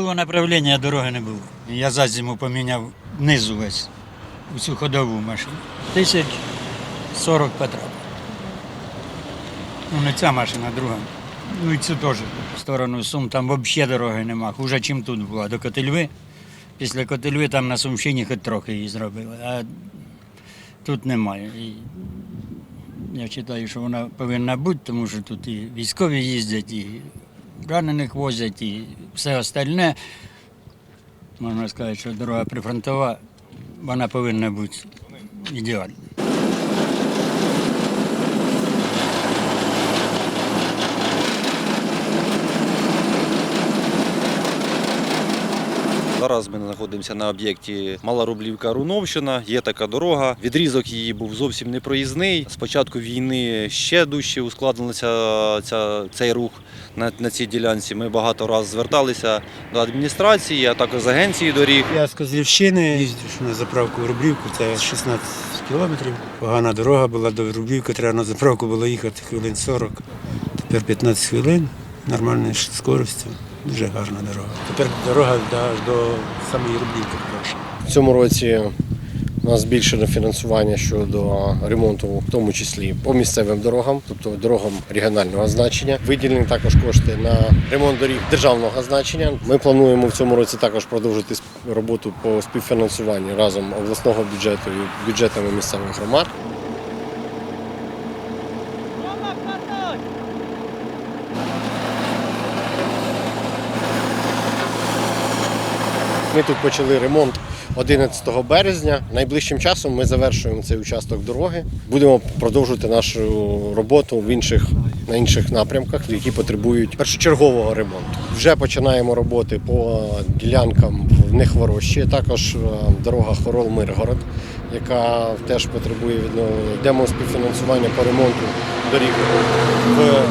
другого направлення дороги не було. Я за зиму поміняв низу весь, усю ходову машину. Тисяч сорок потрапив. Ну, не ця машина, друга. Ну і цю теж. В сторону Сум там взагалі дороги нема. Хуже, ніж тут була. До Котельви. Після Котельви там на Сумщині хоч трохи її зробили. А тут немає. І я вважаю, що вона повинна бути, тому що тут і військові їздять, і ранених возять, і все остальне. Можна сказати, що дорога прифронтова, вона повинна бути ідеальна. Зараз ми знаходимося на об'єкті Мала Рублівка Руновщина. Є така дорога. Відрізок її був зовсім непроїзний. З початку війни ще дужче ускладнився ця, цей рух на, на цій ділянці. Ми багато разів зверталися до адміністрації, а також з агенції доріг. Я з Козлівщини їздив на заправку в Рублівку, це 16 кілометрів. Погана дорога була до Рублівки, треба на заправку було їхати хвилин 40. Тепер 15 хвилин нормальною скоростю. Дуже гарна дорога. Тепер дорога до, до самої Рублівки. хороша. В цьому році у нас збільшено фінансування щодо ремонту, в тому числі по місцевим дорогам, тобто дорогам регіонального значення. Виділені також кошти на ремонт доріг державного значення. Ми плануємо в цьому році також продовжити роботу по співфінансуванню разом обласного бюджету і бюджетами місцевих громад. Ми тут почали ремонт 11 березня. Найближчим часом ми завершуємо цей участок дороги. Будемо продовжувати нашу роботу в інших на інших напрямках, які потребують першочергового ремонту. Вже починаємо роботи по ділянкам в Нехворощі, також е, дорога Хорол-Миргород, яка теж потребує відновлення. Йдемо співфінансування по ремонту доріг в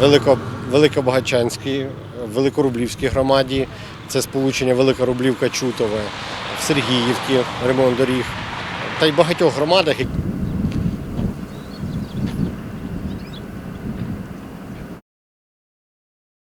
Велико, Великобагачанській, Великорублівській громаді. Це сполучення Велика Рублівка Чутове, в Сергіївці ремонт доріг та й багатьох громадах.